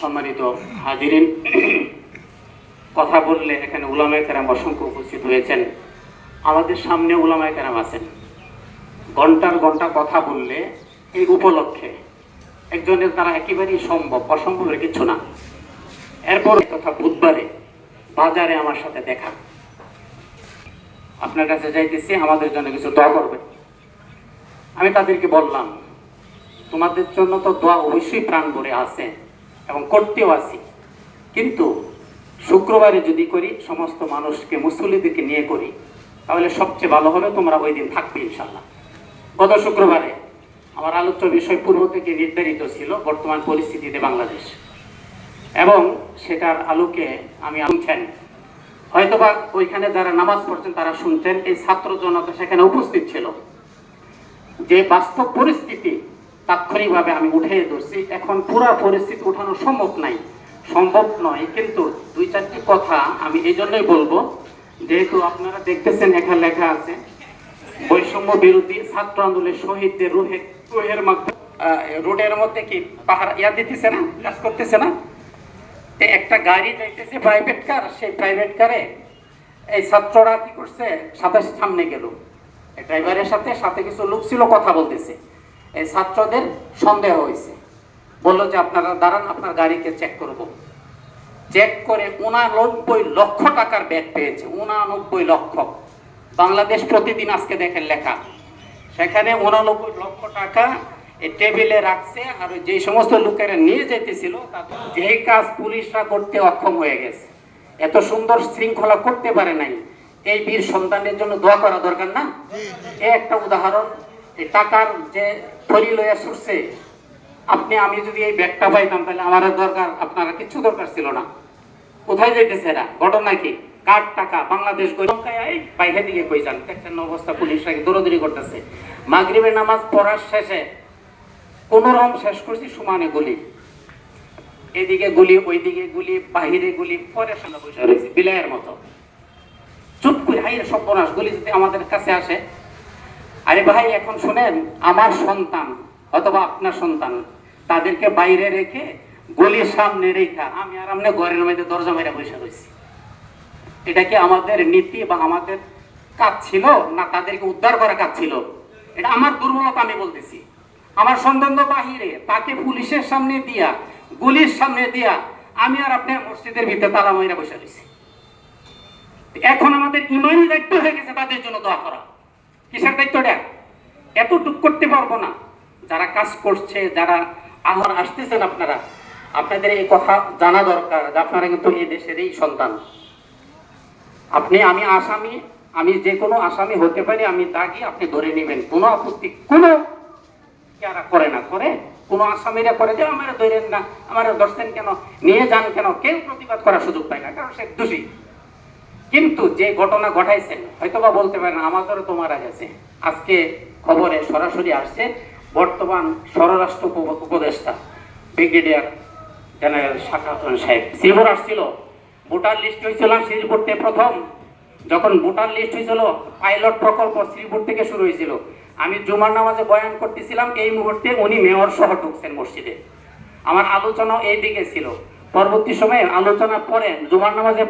সম্মানিত হাজিরিন, কথা বললে এখানে উলামায়ে কেরাম অসংখ্য উপস্থিত হয়েছেন। আমাদের সামনে উলামায়ে কেরাম আছেন। ঘণ্টার ঘণ্টা কথা বললে এই উপলক্ষে একজনের দ্বারা একেবারেই সম্ভব অসম্ভবের কিছু না। এরপর তথা বুধবারে বাজারে আমার সাথে দেখা। আপনার কাছে যাইতেছি, আমাদের জন্য কিছু দোয়া করবেন। আমি তাদেরকে বললাম তোমাদের জন্য তো দোয়া অবশ্যই প্রাণ ভরে আছে এবং করতেও আছি। কিন্তু শুক্রবারে যদি করি, সমস্ত মানুষকে, মুসল্লিদেরকে নিয়ে করি, তাহলে সবচেয়ে ভালো হবে তোমরা ওই দিন থাকবে ইনশাল্লাহ গত শুক্রবারে আমার আলোচ্য বিষয় পূর্ব থেকে নির্ধারিত ছিল বর্তমান পরিস্থিতিতে বাংলাদেশ। এবং সেটার আলোকে আমি শুনছেন। হয়তোবা ওইখানে যারা নামাজ পড়ছেন তারা শুনছেন, এই ছাত্র জনতা সেখানে উপস্থিত ছিল। যে বাস্তব পরিস্থিতি তাৎক্ষণিকভাবে আমি উঠে ধরছি। এখন পুরো পরিস্থিতি উঠানো সম্ভব নাই। সম্ভব নয় কিন্তু দুই চারটি কথা আমি এই জন্যই বলব। যেহেতু আপনারা দেখতেছেন এখানে লেখা আছে বৈষম্য বিরোধী ছাত্র আন্দোলনের শহীদদের রুহে রুহের মধ্যে আহ, রোডের মধ্যে কি পাহাড় ইয়া দিতেছে না কাজ করতেছে না? একটা গাড়ি যাইতেছে প্রাইভেট কার সেই প্রাইভেট কারে এই ছাত্ররা কি করছে? সাথে সামনে গেল। ড্রাইভারের সাথে সাথে কিছু লোক ছিল কথা বলতেছে। ছাত্রদের সন্দেহ হয়েছে। বলল যে আপনারা দাঁড়ান আপনার গাড়িকে চেক করব। চেক করে উনানব্বই লক্ষ টাকার ব্যাগ পেয়েছে উনানব্বই লক্ষ। বাংলাদেশ প্রতিদিন আজকে দেখেন লেখা। সেখানে উনানব্বই লক্ষ টাকা টেবিলে রাখছে আর যে সমস্ত লোকেরা নিয়ে যেতেছিল তাদের যে কাজ পুলিশরা করতে অক্ষম হয়ে গেছে। এত সুন্দর শৃঙ্খলা করতে পারে নাই। এই বীর সন্তানের জন্য দোয়া করা দরকার না? এ একটা উদাহরণ এই টাকার যে থলি লইয়া ছুটছে, আপনি, আমি যদি এই ব্যাগটা পাইতাম, তাহলে আমার দরকার আপনারা কিছু দরকার ছিল না। কোথায় যাইতেছে এরা? ঘটনা কি? কার টাকা? বাংলাদেশ বাইরে দিকে কই যান? না অবস্থা পুলিশরা দৌড়দৌড়ি করতেছে। মাগরিবের নামাজ পড়ার শেষে কোন রকম শেষ করছি, সমানে গুলি। এদিকে গুলি, ওইদিকে গুলি, বাহিরে গুলি, পরে সঙ্গে বসে রয়েছে বিলাইয়ের মতো। চুপ করে হাই সর্বনাশ, গুলি যদি আমাদের কাছে আসে আরে ভাই, এখন শুনেন, আমার সন্তান অথবা আপনার সন্তান, তাদেরকে বাইরে রেখে গলির সামনে রেখা আমি আর আমনে ঘরের মধ্যে দরজা মেরে বসে রয়েছি। এটা কি আমাদের নীতি বা আমাদের কাজ ছিল, না তাদেরকে উদ্ধার করা কাজ ছিল? এটা আমার দুর্বলতা আমি বলতেছি। আমার সন্তান তো বাহিরে, তাকে পুলিশের সামনে দিয়া, গুলির সামনে দিয়া আমি আর আপনার মসজিদের ভিতরে তালা মাইরা বসে রয়েছি। এখন আমাদের ইমানি দায়িত্ব হয়ে গেছে তাদের জন্য দোয়া করা। কিসের দায়িত্ব দায়িত্বটা? এতটুক করতে পারব না। যারা কাজ করছে, যারা আহার আসতেছেন আপনারা, আপনাদের এই কথা জানা দরকার যে আপনারা কিন্তু এই দেশেরই সন্তান। আপনি, আমি আসামি, আমি যে কোনো আসামি হতে পারি, আমি দাগি, আপনি ধরে নেবেন। কোনো আপত্তি, কোনো যারা করে না, করে কোনো আসামিরা করে যে, আমার ধরেন না, আমার ধরছেন কেন? নিয়ে যান কেন? কেউ প্রতিবাদ করার সুযোগ পায় না, কারণ সে দোষী। কিন্তু যে ঘটনা ঘটাইছেন হয়তোবা বলতে পারেন আমাদেরও তো মারা গেছে। আজকে খবরে সরাসরি আসছে বর্তমান স্বরাষ্ট্র উপদেষ্টা, ব্রিগেডিয়ার জেনারেল শাখাত সাহেব। শ্রীপুর আসছিল, ভোটার লিস্ট হয়েছিল শ্রীপুরতে প্রথম। যখন ভোটার লিস্ট হয়েছিল, পাইলট প্রকল্প শ্রীপুর থেকে শুরু হয়েছিল। আমি জুমার নামাজে বয়ান করতেছিলাম এই মুহূর্তে উনি মেয়র সহ ঢুকছেন মসজিদে। আমার আলোচনা এই দিকে ছিল। পরবর্তী সময়ে আলোচনা পরে জুমার নামাজে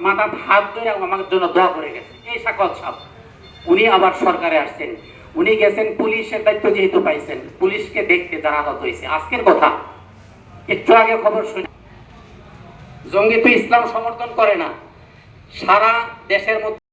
মাথা হাত ধরে আমার জন্য দোয়া করে গেছে। এই সাকল সাহ উনি আবার সরকারে আসছেন। উনি গেছেন পুলিশের দায়িত্ব যেহেতু পাইছেন, পুলিশকে দেখতে আহত হয়েছে। আজকের কথা। একটু আগে খবর শুনি। জঙ্গি তো ইসলাম সমর্থন করে না। সারা দেশের মধ্যে